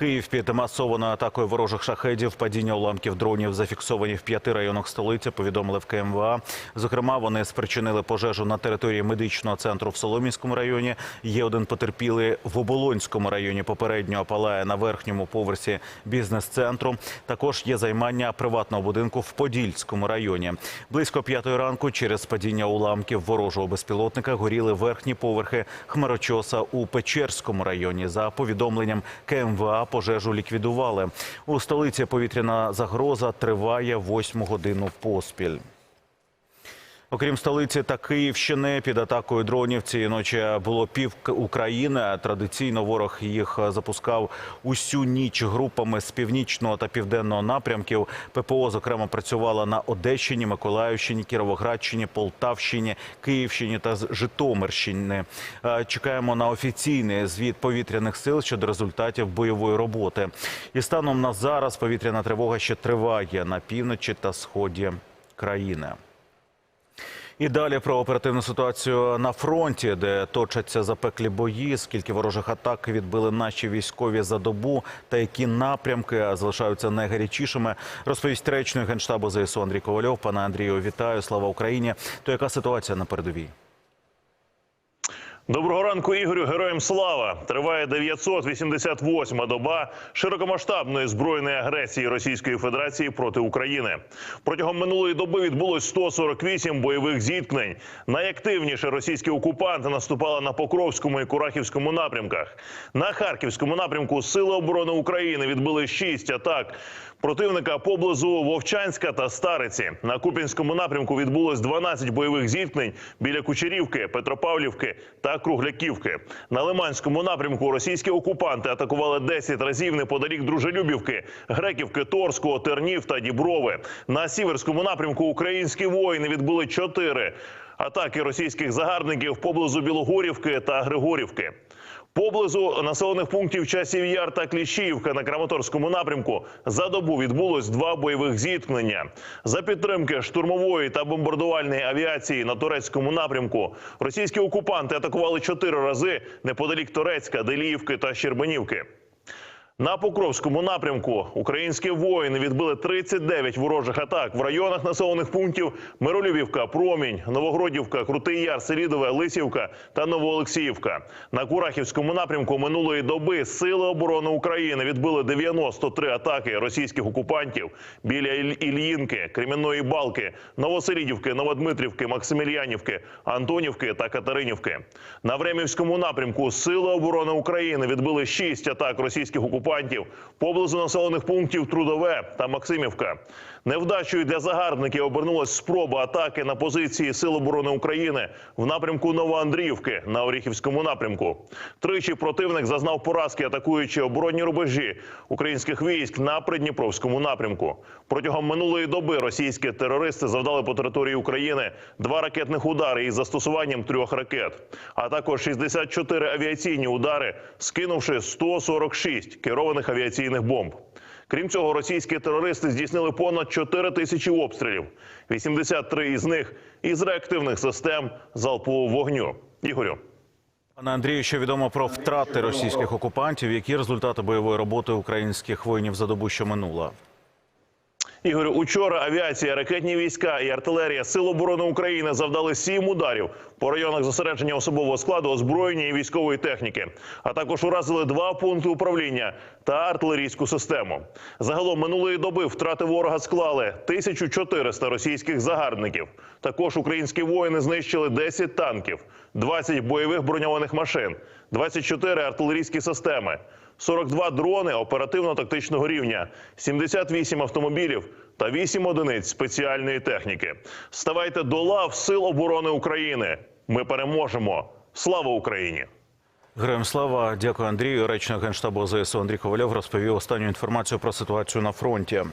Київ під масованою атакою ворожих шахедів, падіння уламків дронів зафіксовані в п'яти районах столиці. Повідомили в КМВА. Зокрема, вони спричинили пожежу на території медичного центру в Соломінському районі. Є один потерпілий в Оболонському районі. Попередньо палає на верхньому поверсі бізнес-центру. Також є займання приватного будинку в Подільському районі. Близько п'ятої ранку через падіння уламків ворожого безпілотника горіли верхні поверхи хмарочоса у Печерському районі. За повідомленням КМВА пожежу ліквідували. У столиці повітряна загроза триває восьму годину поспіль. Окрім столиці та Київщини, під атакою дронів цієї ночі було пів України. Традиційно ворог їх запускав усю ніч групами з північного та південного напрямків. ППО зокрема працювала на Одещині, Миколаївщині, Кіровоградщині, Полтавщині, Київщині та з Житомирщини. Е, Чекаємо на офіційний звіт повітряних сил щодо результатів бойової роботи. І станом на зараз повітряна тривога ще триває на півночі та сході країни. І далі про оперативну ситуацію на фронті, де точаться запеклі бої, скільки ворожих атак відбили наші військові за добу, та які напрямки залишаються найгарячішими, розповість речник генштабу ЗСУ Андрій Ковальов. Пане Андрію, вітаю! Слава Україні! То яка ситуація на передовій? Доброго ранку, Ігорю. Героям слава! Триває 988-ма доба широкомасштабної збройної агресії Російської Федерації проти України. Протягом минулої доби відбулось 148 бойових зіткнень. Найактивніше російські окупанти наступали на Покровському і Курахівському напрямках. На Харківському напрямку Сили оборони України відбили 6 атак. Противника поблизу Вовчанська та Стариці на Купінському напрямку відбулось 12 бойових зіткнень біля Кучерівки, Петропавлівки та Кругляківки. На Лиманському напрямку російські окупанти атакували 10 разів неподалік Дружелюбівки, Греківки, Торського, Тернів та Діброви. На сіверському напрямку українські воїни відбули 4 атаки російських загарбників поблизу Білогорівки та Григорівки. Поблизу населених пунктів часів Яр та Кліщіївка на Краматорському напрямку за добу відбулось два бойових зіткнення. За підтримки штурмової та бомбардувальної авіації на турецькому напрямку російські окупанти атакували чотири рази неподалік Торецька, Деліївки та Щербанівки. На Покровському напрямку українські воїни відбили 39 ворожих атак в районах населених пунктів Миролюбівка, Промінь, Новогродівка, Крутий Яр, Селідове, Лисівка та Новоолексіївка. На Курахівському напрямку минулої доби Сили оборони України відбили 93 атаки російських окупантів біля Ільїнки, Кремінної Балки, Новоселідівки, Новодмитрівки, Максимільянівки, Антонівки та Катеринівки. На Времівському напрямку Сили оборони України відбили 6 атак російських окупантів поблизу населених пунктів Трудове та Максимівка. Невдачею для загарбників обернулась спроба атаки на позиції Сил оборони України в напрямку Новоандріївки на Оріхівському напрямку. Тричі противник зазнав поразки, атакуючи оборонні рубежі українських військ на Придніпровському напрямку. Протягом минулої доби російські терористи завдали по території України два ракетних удари із застосуванням трьох ракет, а також 64 авіаційні удари, скинувши 146 керованих авіаційних бомб. Крім цього, російські терористи здійснили понад 4 тисячі обстрілів, 83 із них із реактивних систем залпового вогню. Ігорю. Пане Андрію, що відомо про втрати російських окупантів? Які результати бойової роботи українських воїнів за добу, що минула? Ігорю, учора авіація, ракетні війська і артилерія Сил оборони України завдали сім ударів по районах зосередження особового складу, озброєння і військової техніки, а також уразили два пункти управління та артилерійську систему. Загалом минулої доби втрати ворога склали 1400 російських загарбників. Також українські воїни знищили 10 танків, 20 бойових броньованих машин, 24 артилерійські системи. 42 дрони оперативно-тактичного рівня, 78 автомобілів та 8 одиниць спеціальної техніки. Ставайте до лав Сил оборони України. Ми переможемо. Слава Україні! Героям слава, дякую Андрію. Речник генштабу ЗСУ Андрій Ковальов розповів останню інформацію про ситуацію на фронті.